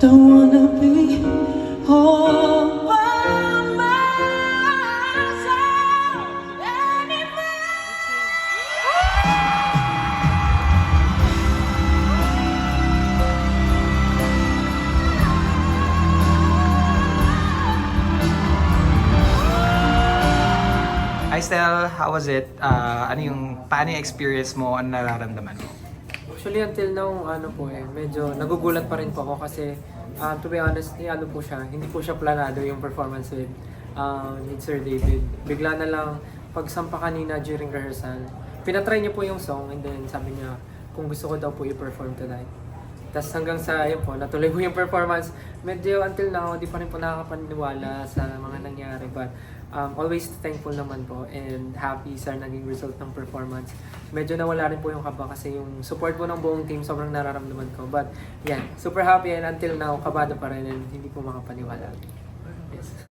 Don't wanna be all by myself anymore. Hi Stel, how was it? Uh, ano yung, paano yung experience mo? Ano nararamdaman mo? Actually, until now, ano po eh, medyo nagugulat pa rin po ako kasi um, to be honest, eh, ano po siya, hindi po siya planado yung performance with, um, with Sir David. Bigla na lang, pagsampa kanina during rehearsal, pinatry niya po yung song and then sabi niya, kung gusto ko daw po i-perform tonight. Tapos hanggang sa, ayun po, natuloy po yung performance. Medyo until now, di pa rin po nakakapaniwala sa mga nangyari. But um, always thankful naman po and happy sa naging result ng performance. Medyo nawala rin po yung kaba kasi yung support po ng buong team sobrang nararamdaman ko. But yan, super happy and until now, kabado pa rin and hindi po makapaniwala. Yes.